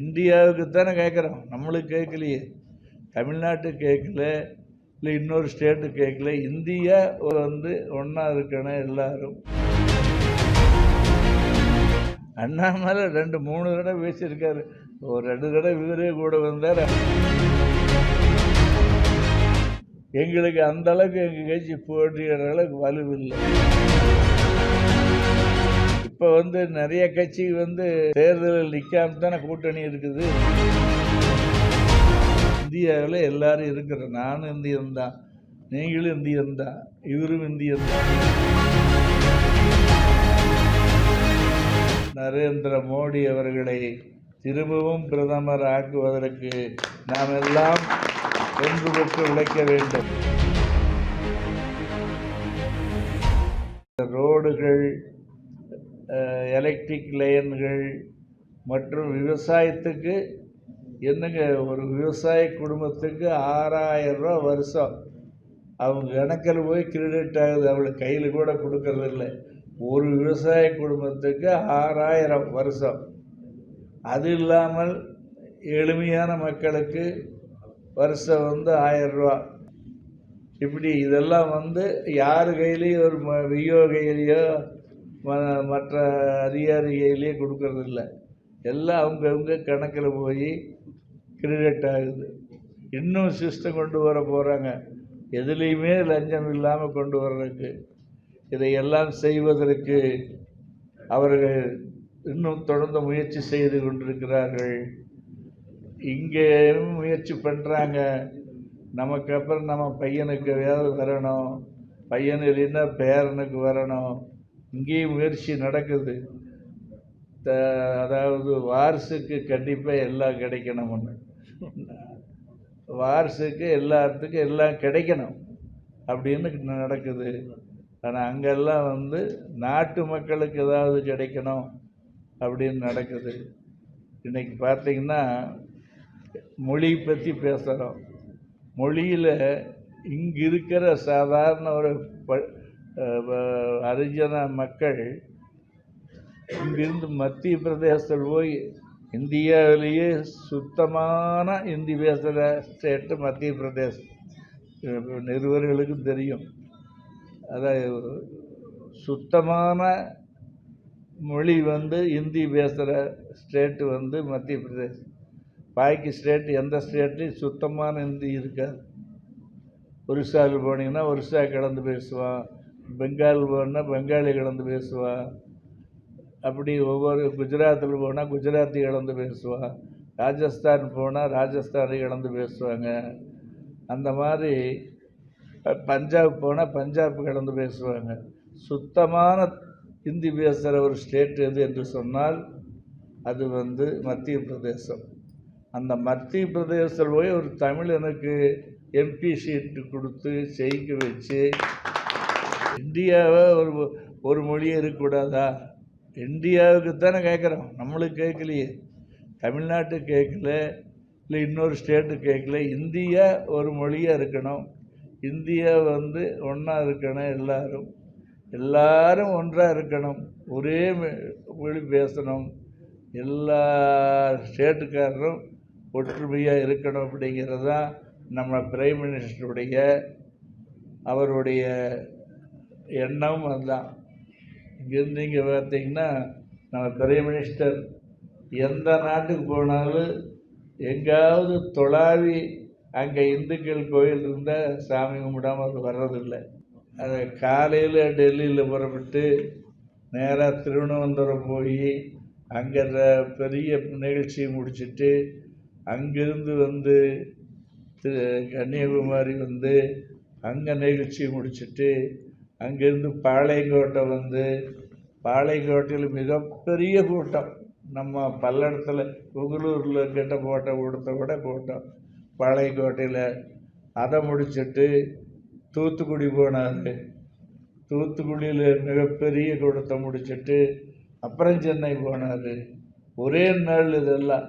இந்தியாவுக்கு தானே கேட்குறோம். நம்மளுக்கு கேட்கலையே. தமிழ்நாட்டு கேட்கல. இல்லை இன்னொரு ஸ்டேட்டு கேட்கல. இந்தியா வந்து ஒன்றா இருக்கணும் எல்லாரும். அண்ணாமலை ரெண்டு மூணு தடவை பேசியிருக்காரு. ஒரு ரெண்டு தடவை இவரே கூட வந்தார். எங்களுக்கு அந்த அளவுக்கு எங்கள் கட்சி போட்டியிடுற அளவுக்கு வலுவில்லை. இப்போ வந்து நிறைய கட்சி வந்து தேர்தலில் நிற்காம தானே கூட்டணி இருக்குது. இந்தியாவில் எல்லாரும் இருக்கிற நானும் இந்தியன் தான். நீங்களும் இந்தியன் தான். இவரும் இந்தியன் தான். நரேந்திர மோடி அவர்களை திரும்பவும் பிரதமர் ஆக்குவதற்கு நாம் எல்லாம் ஒன்றுபட்டு உழைக்க வேண்டும். ரோடுகள் எலக்ட்ரிக் லைன்கள் மற்றும் விவசாயத்துக்கு என்னங்க ஒரு விவசாய குடும்பத்துக்கு ஆறாயிரம் ரூபா வருஷம். அவங்க கணக்கில் போய் கிரெடிட் ஆகுது. அவளுக்கு கையில் கூட கொடுக்கறதில்ல ஒரு விவசாய குடும்பத்துக்கு ஆறாயிரம் வருஷம். அது இல்லாமல் எளிமையான மக்களுக்கு வருஷம் வந்து ஆயிரரூவா இப்படி இதெல்லாம் வந்து யார் கையிலையும் ஒரு ம வியோ கையிலையோ மற்ற அதிகாரி கையிலையோ கொடுக்கறதில்ல. எல்லாம் அவங்கவுங்க கணக்கில் போய் கிரெடிட் ஆகுது. இன்னும் சிஸ்டம் கொண்டு வர போகிறாங்க எதுலேயுமே லஞ்சம் இல்லாமல் கொண்டு வர்றதுக்கு. இதையெல்லாம் செய்வதற்கு அவர்கள் இன்னும் தொடர்ந்து முயற்சி செய்து கொண்டிருக்கிறார்கள். இங்கேயும் முயற்சி பண்ணுறாங்க நமக்கு அப்புறம் நம்ம பையனுக்கு வேலை வரணும் பையன் இல்லைன்னா பேரனுக்கு வரணும். இங்கேயும் முயற்சி நடக்குது. த அதாவது வாரிசுக்கு கண்டிப்பாக எல்லாம் கிடைக்கணும்னு வாரிசுக்கு எல்லாத்துக்கும் எல்லாம் கிடைக்கணும் அப்படின்னு நடக்குது. ஆனால் அங்கெல்லாம் வந்து நாட்டு மக்களுக்கு ஏதாவது கிடைக்கணும் அப்படின்னு நடக்குது. இன்றைக்கி பார்த்தீங்கன்னா மொழி பற்றி பேசுகிறோம் மொழியில் இங்கே இருக்கிற சாதாரண ஒரு ப ஹரிஜன மக்கள் இங்கிருந்து மத்திய பிரதேசத்தில் போய் இந்தியாவிலேயே சுத்தமான இந்தி பேசுகிற ஸ்டேட்டு மத்திய பிரதேசம் இது நிருபர்களுக்கும் தெரியும். அதாவது சுத்தமான மொழி வந்து இந்தி பேசுகிற ஸ்டேட்டு வந்து மத்திய பிரதேசம் பாக்கி ஸ்டேட் எந்த ஸ்டேட்லையும் சுத்தமான இந்தி இருக்காது. ஒரிசாவில் போனீங்கன்னா ஒரிசா கலந்து பேசுவான். பெங்கால் போனால் பெங்காலி கலந்து பேசுவாள் அப்படி ஒவ்வொரு குஜராத்தில் போனால் குஜராத்தி கலந்து பேசுவாள் ராஜஸ்தான் போனால் ராஜஸ்தானி கலந்து பேசுவாங்க. அந்த மாதிரி பஞ்சாப் போனால் பஞ்சாப் கலந்து பேசுவாங்க. சுத்தமான ஹிந்தி பேசுகிற ஒரு ஸ்டேட் எது என்று சொன்னால் அது வந்து மத்திய பிரதேசம். அந்த மத்திய பிரதேசத்தில் போய் ஒரு தமிழனுக்கு எம்பி சீட்டு கொடுத்து ஜெயிக்க வச்சு இந்தியாவை ஒரு ஒரு மொழியே இருக்கக்கூடாதா? இந்தியாவுக்கு தானே கேட்குறோம். நம்மளுக்கு கேட்கலையே. தமிழ்நாட்டு கேட்கல இல்லை இன்னொரு ஸ்டேட்டு கேட்கல. இந்தியா ஒரு மொழியாக இருக்கணும். இந்தியா வந்து ஒன்றா இருக்கணும் எல்லாரும். எல்லாரும் ஒன்றாக இருக்கணும். ஒரே மொ- மொழி பேசணும். எல்லா ஸ்டேட்டுக்காரரும் ஒற்றுமையாக இருக்கணும் அப்படிங்கிறது தான் நம்ம பிரைம் மினிஸ்டருடைய அவருடைய எண்ணம் அதுதான். இங்கேருந்து இங்கே பார்த்தீங்கன்னா நம்ம பிரைம் மினிஸ்டர் எந்த நாட்டுக்கு போனாலும் எங்காவது தொழாவி அங்கே இந்துக்கள் கோயில் இருந்தால் சாமி கும்பிடாமல் அது வர்றதில்லை. அது காலையில் டெல்லியில் புறப்பட்டு நேராக திருவனந்தபுரம் போய் அங்கே பெரிய நிகழ்ச்சியை முடிச்சுட்டு அங்கிருந்து வந்து திரு கன்னியாகுமரி வந்து அங்கே நிகழ்ச்சியை முடிச்சுட்டு அங்கேருந்து பாளையங்கோட்டை வந்து பாளையங்கோட்டையில் மிகப்பெரிய கூட்டம். நம்ம பல்லடத்தில் புகலூரில் கிட்ட போட்ட கூட்டத்தை விட கூட்டம். பாளையங்கோட்டையில் அதை முடிச்சுட்டு தூத்துக்குடி போனார். தூத்துக்குடியில் மிகப்பெரிய கூட்டத்தை முடிச்சுட்டு அப்புறம் சென்னை போனார். ஒரே நாள் இதெல்லாம்.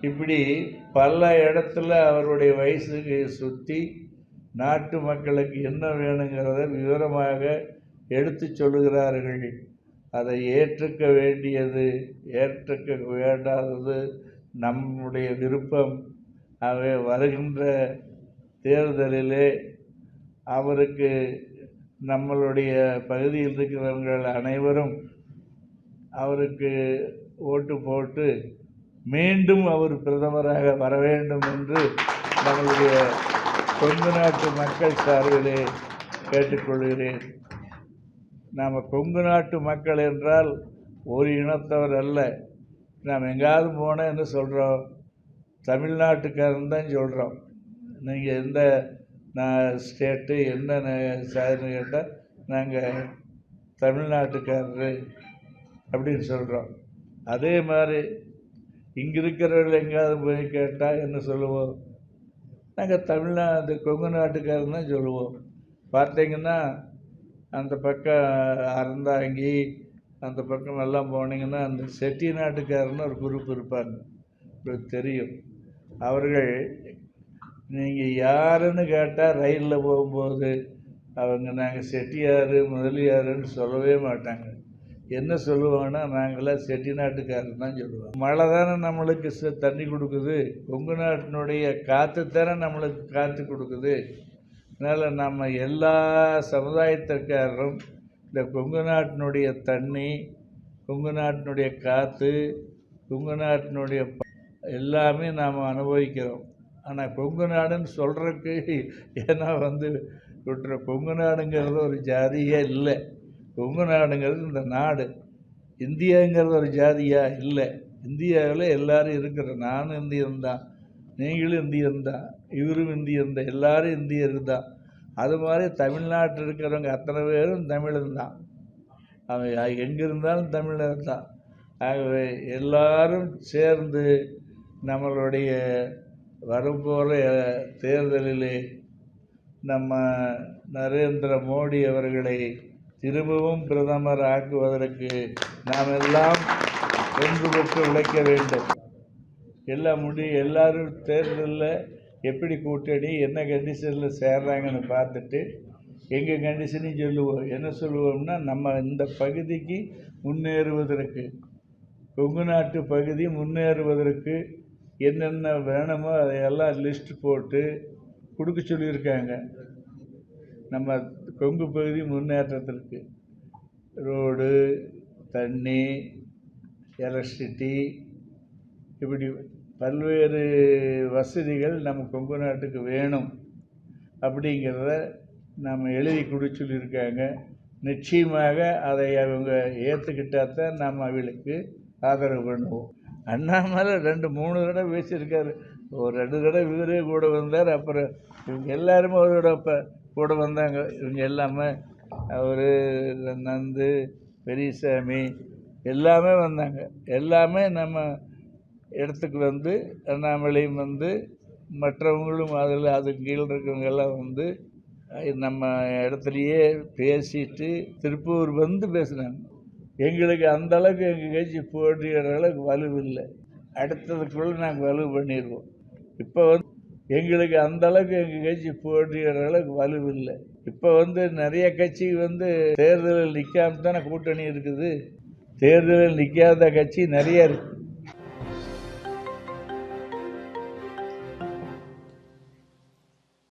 இப்படி பல இடத்துல அவருடைய வயசுக்கு சுற்றி நாட்டு மக்களுக்கு என்ன வேணுங்கிறத விவரமாக எடுத்து சொல்லுகிறார்கள். அதை ஏற்றுக்க வேண்டியது ஏற்றுக்க வேண்டாதது நம்முடைய விருப்பம். ஆகவே வருகின்ற தேர்தலிலே அவருக்கு நம்மளுடைய பகுதியில் இருக்கிறவர்கள் அனைவரும் அவருக்கு ஓட்டு போட்டு மீண்டும் அவர் பிரதமராக வர வேண்டும் என்று நம்மளுடைய கொங்கு நாட்டு மக்கள் சார்பிலே கேட்டுக்கொள்கிறேன். நாம் கொங்கு நாட்டு மக்கள் என்றால் ஒரு இனத்தவர் அல்ல. நாம் எங்கேயாவது போனால் என்ன சொல்கிறோம் தமிழ்நாட்டுக்காரன் தான் சொல்கிறோம் நீங்கள் எந்த நான் ஸ்டேட்டு என்ன ந- கேட்டால் நாங்கள் தமிழ்நாட்டுக்காரரு அப்படின்னு சொல்கிறோம் அதே மாதிரி இங்கே இருக்கிறவர்கள் எங்கேயாவது போய் கேட்டால் என்ன சொல்லுவோம்? நாங்கள் தமிழ்நாடு கொங்கு நாட்டுக்காரன் தான் சொல்லுவோம். பார்த்தீங்கன்னா அந்த பக்கம் அறந்தாங்கி அந்த பக்கம் எல்லாம் போனீங்கன்னா அந்த செட்டி நாட்டுக்காரன்னு ஒரு குரூப் இருப்பாங்க. உங்களுக்கு தெரியும். அவர்கள் நீங்கள் யாருன்னு கேட்டால் ரயிலில் போகும்போது அவங்க நாங்கள் செட்டியார் முதலியாருன்னு சொல்லவே மாட்டாங்க. என்ன சொல்லுவாங்கன்னா நாங்களாம் செட்டிநாட்டுக்காரன் தான் சொல்லுவோம் மழை தானே நம்மளுக்கு ச- தண்ணி கொடுக்குது. கொங்கு நாட்டினுடைய காற்று தானே நம்மளுக்கு காற்று கொடுக்குது. அதனால் நம்ம எல்லா சமுதாயத்திற்காரரும் இந்த கொங்கு நாட்டினுடைய தண்ணி கொங்கு நாட்டினுடைய காற்று கொங்கு நாட்டினுடைய எல்லாமே நாம் அனுபவிக்கிறோம். ஆனால் கொங்கு நாடுன்னு சொல்கிறதுக்கு ஏன்னா வந்து விட்டுற கொங்கு நாடுங்கிறது ஒரு ஜாதியே இல்லை. கொங்கு நாடுங்கிறது இந்த நாடு இந்தியாங்கிறது ஒரு ஜாதியா? இல்லை. இந்தியாவில் எல்லாரும் இருக்கிற நானும் இந்தியன் தான். நீங்களும் இந்தியன் தான். இவரும் இந்தியன் தான். எல்லாரும் இந்தியர் தான். அது மாதிரி தமிழ்நாட்டில் இருக்கிறவங்க அத்தனை பேரும் தமிழன் தான். அவன் எங்கே இருந்தாலும் தமிழர் தான். ஆகவே எல்லாரும் சேர்ந்து நம்மளுடைய வரப்போகிற தேர்தலிலே நம்ம நரேந்திர மோடி அவர்களை திரும்பவும் பிரதமர் ஆக்குவதற்கு நாம் எல்லாம் ஒன்றுபட்டு உழைக்க வேண்டும். எல்லாம் முடி எல்லாரும் தேர்தலில் எப்படி கூட்டணி என்ன கண்டிஷனில் சேர்றாங்கன்னு பார்த்துட்டு எங்கள் கண்டிஷனையும் சொல்லுவோம் என்ன சொல்லுவோம்னா நம்ம இந்த பகுதிக்கு முன்னேறுவதற்கு கொங்கு நாட்டு பகுதி முன்னேறுவதற்கு என்னென்ன வேணுமோ அதையெல்லாம் லிஸ்ட் போட்டு கொடுக்க சொல்லியிருக்காங்க. நம்ம கொங்கு பகுதி முன்னேற்றத்திற்கு. ரோடு தண்ணி எலக்ட்ரிசிட்டி இப்படி பல்வேறு வசதிகள் நம்ம கொங்கு நாட்டுக்கு வேணும். அப்படிங்கிறத நம்ம எழுதி கொடு சொல்லியிருக்காங்க நிச்சயமாக அதை அவங்க ஏற்றுக்கிட்டால் தான் நம்ம அவங்களுக்கு ஆதரவு பண்ணுவோம். அண்ணாமலை ரெண்டு மூணு தடவை பேசியிருக்காரு. ஒரு ரெண்டு தடவை இவரே கூட வந்தார். அப்புறம் இவங்க எல்லாருமே அவரோட இப்போ கூட வந்தாங்க. இவங்க எல்லாமே அவர் நந்து பெரியசாமி எல்லாமே வந்தாங்க. எல்லாமே நம்ம இடத்துக்கு வந்து அண்ணாமலையும் வந்து மற்றவங்களும் அதில் அதுக்கு கீழே இருக்கிறவங்க எல்லாம் வந்து நம்ம இடத்துலையே பேசிட்டு திருப்பூர் வந்து பேசினாங்க. எங்களுக்கு அந்த அளவுக்கு எங்கள் கட்சி போட்டியிடுற அளவுக்கு வலுவில்லை. அடுத்ததுக்குள்ளே நாங்கள் வலு பண்ணிடுவோம். இப்போ வந்து எங்களுக்கு அந்த அளவுக்கு எங்கள் கட்சி போட்டியிடுற அளவுக்கு வலுவில்லை இப்போ வந்து நிறைய கட்சி வந்து தேர்தலில் நிற்காம தானே கூட்டணி இருக்குது. தேர்தலில் நிற்காத கட்சி நிறைய இருக்குது